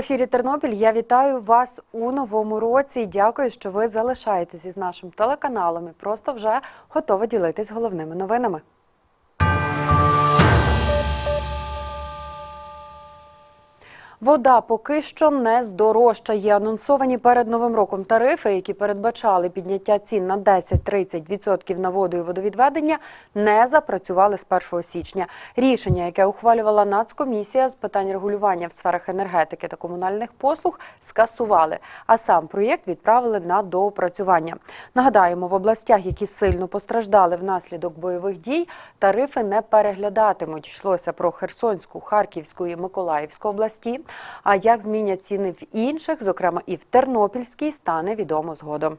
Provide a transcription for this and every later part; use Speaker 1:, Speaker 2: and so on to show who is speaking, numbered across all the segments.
Speaker 1: ефірі Тернопіль я вітаю вас у новому році. і Дякую, що ви залишаєтесь із нашим телеканалом і просто вже готова ділитись головними новинами. Вода поки що не здорожчає. Анонсовані перед новим роком тарифи, які передбачали підняття цін на 10-30% на воду і водовідведення, не запрацювали з 1 січня. Рішення, яке ухвалювала Нацкомісія з питань регулювання в сферах енергетики та комунальних послуг, скасували. А сам проєкт відправили на доопрацювання. Нагадаємо, в областях, які сильно постраждали внаслідок бойових дій, тарифи не переглядатимуть. Йшлося про Херсонську, Харківську і Миколаївську області. А як змінять ціни в інших, зокрема і в Тернопільській, стане відомо згодом.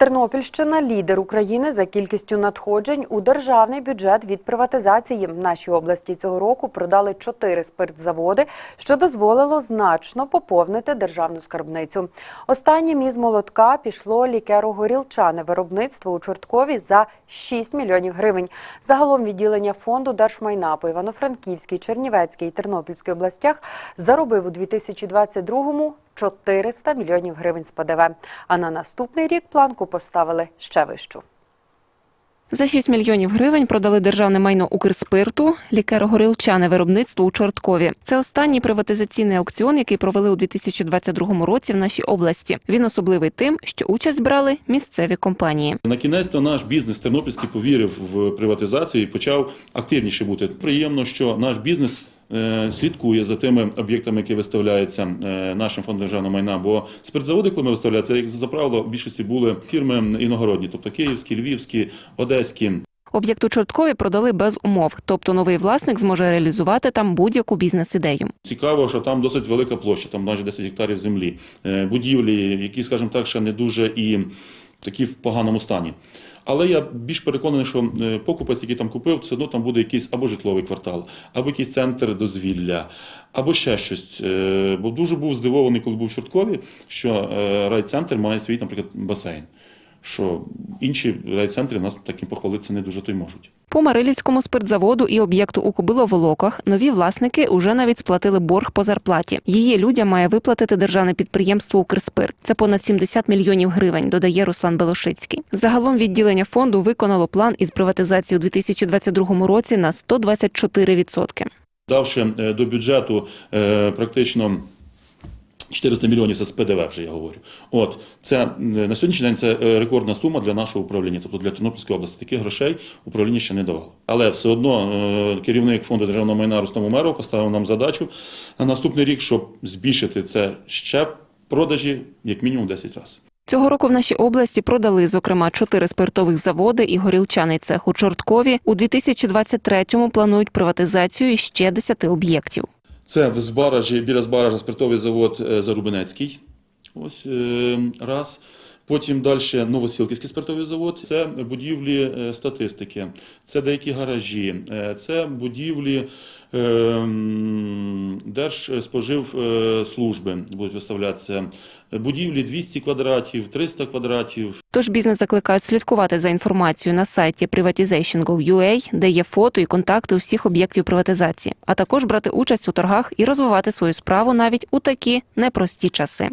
Speaker 1: Тернопільщина лідер України за кількістю надходжень у державний бюджет від приватизації. В нашій області цього року продали чотири спиртзаводи, що дозволило значно поповнити державну скарбницю. Останнім із молотка пішло лікеро-горілчане виробництво у Чорткові за 6 мільйонів гривень. Загалом відділення фонду держмайна по Івано-Франківській, Чернівецькій і Тернопільській областях заробив у 2022-му 400 мільйонів гривень з ПДВ. А на наступний рік планку поставили ще вищу.
Speaker 2: За 6 мільйонів гривень продали державне майно Укрспирту, лікеро-горілчане виробництво у Чорткові. Це останній приватизаційний аукціон, який провели у 2022 році в нашій області. Він особливий тим, що участь брали місцеві компанії.
Speaker 3: На кінець то наш бізнес тернопільський повірив в приватизацію і почав активніше бути. Приємно, що наш бізнес. Е, Слідкує за тими об'єктами, які виставляються е, нашим фондом державного майна. Бо спиртзаводи, коли ми виставляли, це як за правило в більшості були фірми іногородні, тобто київські, львівські, одеські.
Speaker 2: Об'єкт у Чорткові продали без умов, тобто новий власник зможе реалізувати там будь-яку бізнес-ідею.
Speaker 3: Цікаво, що там досить велика площа, там майже 10 гектарів землі, Е, будівлі, які, скажімо так, ще не дуже і такі в поганому стані. Але я більш переконаний, що е, покупець, який там купив, все одно там буде якийсь або житловий квартал, або якийсь центр дозвілля, або ще щось. Е, Бо дуже був здивований, коли був в Чорткові, що е, райцентр має свій, наприклад, басейн. Що інші райцентри нас таким похвалитися не дуже то й можуть.
Speaker 2: По Марилівському спиртзаводу і об'єкту у Кобиловолоках нові власники уже навіть сплатили борг по зарплаті. Її людям має виплатити державне підприємство Укрспирт. Це понад 70 мільйонів гривень, додає Руслан Белошицький. Загалом відділення фонду виконало план із приватизації у 2022 році на 124%.
Speaker 3: Давши е, до бюджету е, практично 400 мільйонів це з ПДВ, вже я говорю. От це на сьогоднішній день це е, рекордна сума для нашого управління, тобто для Тернопільської області. Таких грошей управління ще не давало. Але все одно е, керівник фонду державного майна Рустам Умеров поставив нам задачу на наступний рік, щоб збільшити це ще продажі як мінімум 10 разів.
Speaker 2: Цього року в нашій області продали, зокрема, чотири спиртових заводи і горілчаний цех у Чорткові. У 2023-му планують приватизацію ще 10 об'єктів.
Speaker 3: Це в Збаражі, біля Збаража спиртовий завод е, Зарубинецький. Ось е, раз. Потім далі Новосілківський спиртовий завод. Це будівлі е, статистики, це деякі гаражі, це будівлі Держспоживслужби будуть виставлятися. Будівлі 200 квадратів, 300 квадратів,
Speaker 2: Тож бізнес закликають слідкувати за інформацією на сайті privatization.gov.ua, де є фото і контакти усіх об'єктів приватизації, а також брати участь у торгах і розвивати свою справу навіть у такі непрості часи.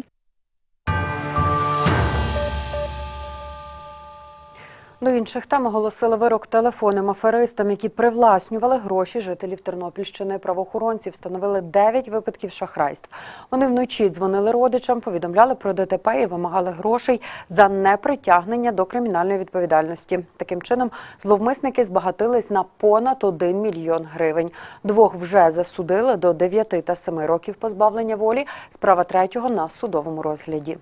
Speaker 1: До інших тем оголосили вирок телефонним аферистам, які привласнювали гроші жителів Тернопільщини. Правоохоронці встановили 9 випадків шахрайств. Вони вночі дзвонили родичам, повідомляли про ДТП і вимагали грошей за непритягнення до кримінальної відповідальності. Таким чином, зловмисники збагатились на понад 1 мільйон гривень. Двох вже засудили до 9 та 7 років позбавлення волі. Справа третього на судовому розгляді.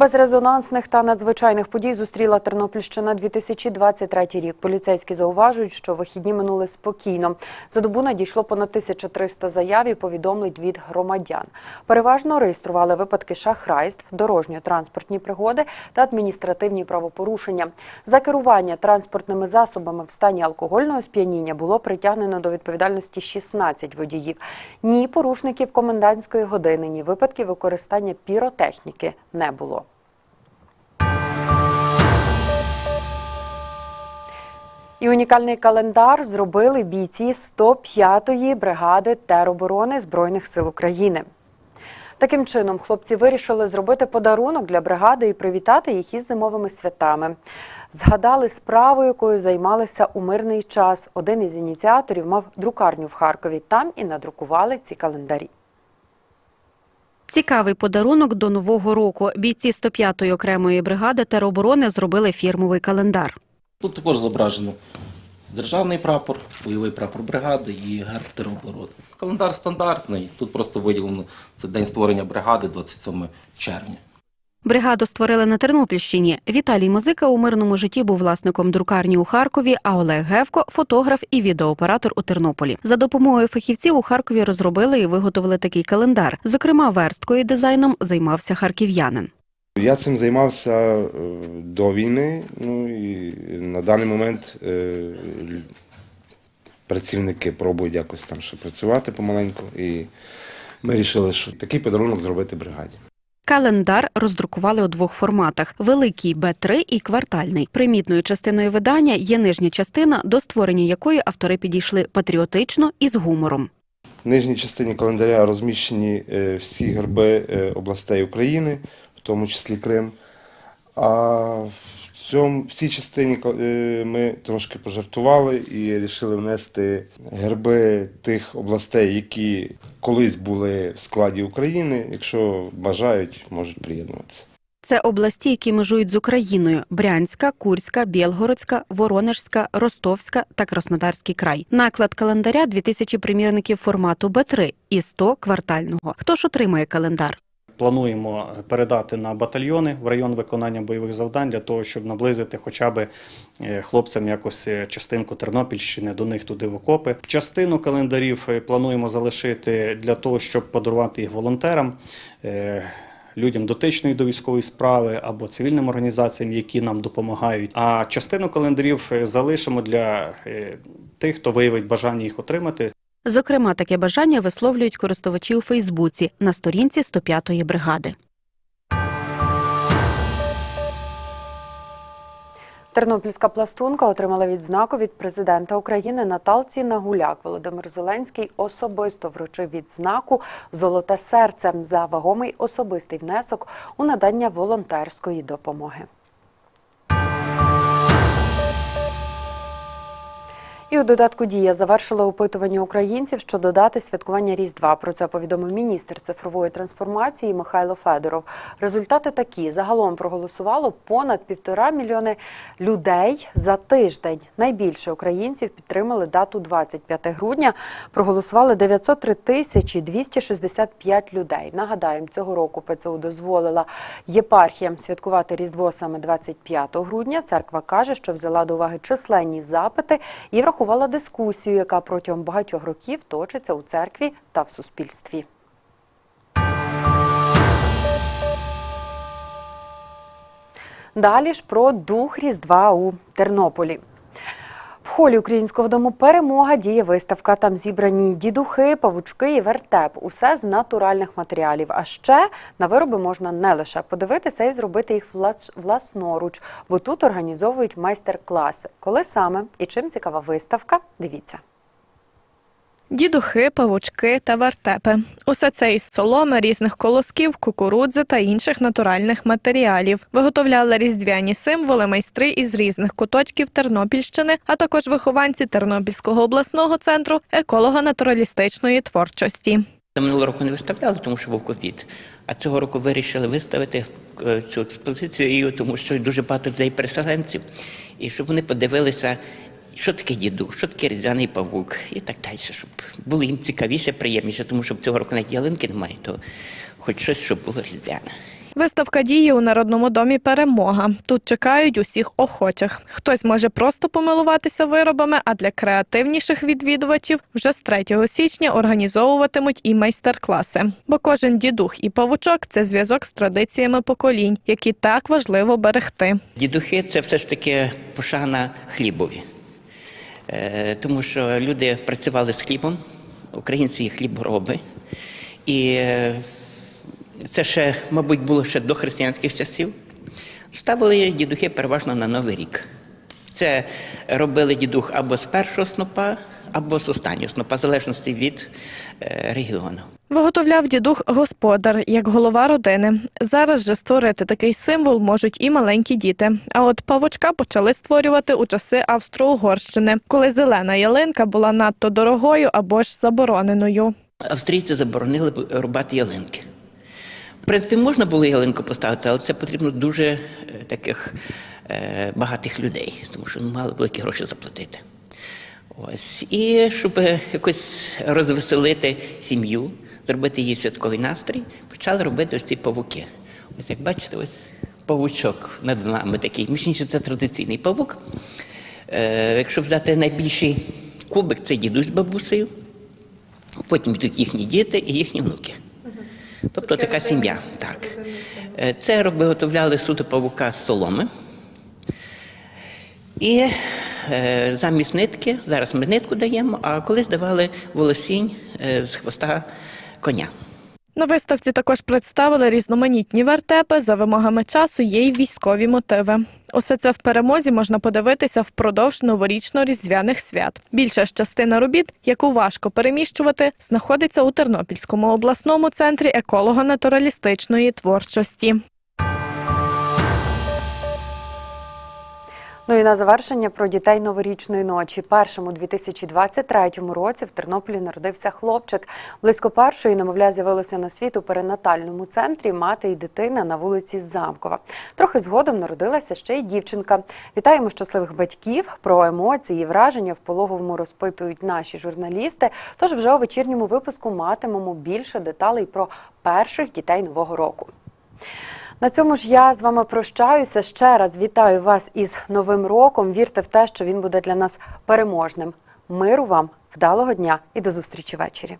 Speaker 1: Без резонансних та надзвичайних подій зустріла Тернопільщина 2023 рік. Поліцейські зауважують, що вихідні минули спокійно. За добу надійшло понад 1300 заяв і повідомлень від громадян. Переважно реєстрували випадки шахрайств, дорожньо-транспортні пригоди та адміністративні правопорушення. За керування транспортними засобами в стані алкогольного сп'яніння було притягнено до відповідальності 16 водіїв. Ні порушників комендантської години, ні випадків використання піротехніки не було. І унікальний календар зробили бійці 105-ї бригади тероборони Збройних сил України. Таким чином, хлопці вирішили зробити подарунок для бригади і привітати їх із зимовими святами. Згадали справу, якою займалися у мирний час. Один із ініціаторів мав друкарню в Харкові. Там і надрукували ці календарі.
Speaker 4: Цікавий подарунок до нового року. Бійці 105-ї окремої бригади тероборони зробили фірмовий календар.
Speaker 5: Тут також зображено державний прапор, бойовий прапор бригади і герб тероборони. Календар стандартний. Тут просто виділено це день створення бригади 27 червня.
Speaker 4: Бригаду створили на Тернопільщині. Віталій Мозика у мирному житті був власником друкарні у Харкові, а Олег Гевко фотограф і відеооператор у Тернополі. За допомогою фахівців у Харкові розробили і виготовили такий календар. Зокрема, версткою і дизайном займався харків'янин.
Speaker 6: Я цим займався е, до війни, ну і на даний момент е, працівники пробують якось там ще працювати помаленьку. І ми вирішили, що такий подарунок зробити бригаді.
Speaker 4: Календар роздрукували у двох форматах: великий Б3 і квартальний. Примітною частиною видання є нижня частина, до створення якої автори підійшли патріотично і з гумором.
Speaker 6: В нижній частині календаря розміщені е, всі герби областей України, в тому числі Крим. А в, цьому, в цій частині е, ми трошки пожартували і вирішили внести герби тих областей, які колись були в складі України. Якщо бажають, можуть приєднуватися.
Speaker 4: Це області, які межують з Україною: Брянська, Курська, Білгородська, Воронежська, Ростовська та Краснодарський край. Наклад календаря 2000 примірників формату Б3 і 100 квартального. Хто ж отримає календар?
Speaker 7: Плануємо передати на батальйони в район виконання бойових завдань для того, щоб наблизити хоча б е, хлопцям якось е, частинку Тернопільщини до них туди в окопи. Частину календарів е, плануємо залишити для того, щоб подарувати їх волонтерам. Людям дотичної до військової справи або цивільним організаціям, які нам допомагають. А частину календарів залишимо для тих, хто виявить бажання їх отримати.
Speaker 4: Зокрема, таке бажання висловлюють користувачі у Фейсбуці на сторінці 105-ї бригади.
Speaker 1: Тернопільська пластунка отримала відзнаку від президента України Наталці Нагуляк. Володимир Зеленський особисто вручив відзнаку Золоте серце за вагомий особистий внесок у надання волонтерської допомоги. І у додатку Дія завершила опитування українців щодо дати святкування Різдва. Про це повідомив міністр цифрової трансформації Михайло Федоров. Результати такі: загалом проголосувало понад півтора мільйони людей за тиждень. Найбільше українців підтримали дату 25 грудня. Проголосували 903 тисячі 265 людей. Нагадаємо, цього року ПЦУ дозволила єпархіям святкувати Різдво саме 25 грудня. Церква каже, що взяла до уваги численні запити і врахувала дискусію, яка протягом багатьох років точиться у церкві та в суспільстві. Далі ж про дух Різдва у Тернополі. Холі українського дому перемога діє виставка. Там зібрані дідухи, павучки і вертеп. Усе з натуральних матеріалів. А ще на вироби можна не лише подивитися і зробити їх влас- власноруч, бо тут організовують майстер-класи. Коли саме і чим цікава виставка? Дивіться.
Speaker 8: Дідухи, павучки та вертепи. Усе це із соломи, різних колосків, кукурудзи та інших натуральних матеріалів. Виготовляли різдвяні символи майстри із різних куточків Тернопільщини, а також вихованці Тернопільського обласного центру еколого-натуралістичної творчості.
Speaker 9: Минулого року не виставляли, тому що був ковід. А цього року вирішили виставити е, цю експозицію, тому що дуже багато людей переселенців, і щоб вони подивилися, що таке діду, що таке різдвяний павук і так далі, щоб було їм цікавіше, приємніше, тому що цього року навіть ялинки немає, то хоч щось, щоб було різдвяне.
Speaker 8: Виставка діє у Народному домі Перемога. Тут чекають усіх охочих. Хтось може просто помилуватися виробами, а для креативніших відвідувачів вже з 3 січня організовуватимуть і майстер-класи. Бо кожен дідух і павучок це зв'язок з традиціями поколінь, які так важливо берегти.
Speaker 9: Дідухи це все ж таки пошана хлібові. Е, Тому що люди працювали з хлібом, українці хлібороби. І е, це ще, мабуть, було ще до християнських часів. Ставили дідухи переважно на Новий рік. Це робили дідух або з першого снопа, або з останнього снопа, в залежності від е, регіону.
Speaker 8: Виготовляв дідух господар як голова родини. Зараз же створити такий символ можуть і маленькі діти. А от павочка почали створювати у часи Австро-Угорщини, коли зелена ялинка була надто дорогою або ж забороненою.
Speaker 9: Австрійці заборонили рубати ялинки. В принципі, можна було ялинку поставити, але це потрібно дуже е, таких е, багатих людей, тому що ну, мали великі гроші заплатити. Ось. І щоб якось розвеселити сім'ю, зробити їй святковий настрій, почали робити ось ці павуки. Ось як бачите, ось павучок над нами такий. Між іншим, це традиційний павук. Е, якщо взяти найбільший кубик, це дідусь з бабусею. Потім йдуть їхні діти і їхні внуки. Тобто така сім'я. Так. Е, Це виготовляли суто павука з соломи. І е, замість нитки, зараз ми нитку даємо, а колись давали волосінь е, з хвоста коня.
Speaker 8: На виставці також представили різноманітні вертепи. За вимогами часу є й військові мотиви. Усе це в перемозі можна подивитися впродовж новорічно-різдвяних свят. Більша ж частина робіт, яку важко переміщувати, знаходиться у Тернопільському обласному центрі еколого-натуралістичної творчості.
Speaker 1: Ну і на завершення про дітей новорічної ночі. Першим у 2023 році в Тернополі народився хлопчик. Близько першої немовля з'явилося на світ у перинатальному центрі мати і дитина на вулиці Замкова. Трохи згодом народилася ще й дівчинка. Вітаємо щасливих батьків. Про емоції і враження в пологовому розпитують наші журналісти. Тож вже у вечірньому випуску матимемо більше деталей про перших дітей нового року. На цьому ж я з вами прощаюся. Ще раз вітаю вас із Новим роком. Вірте в те, що він буде для нас переможним. Миру вам, вдалого дня і до зустрічі ввечері.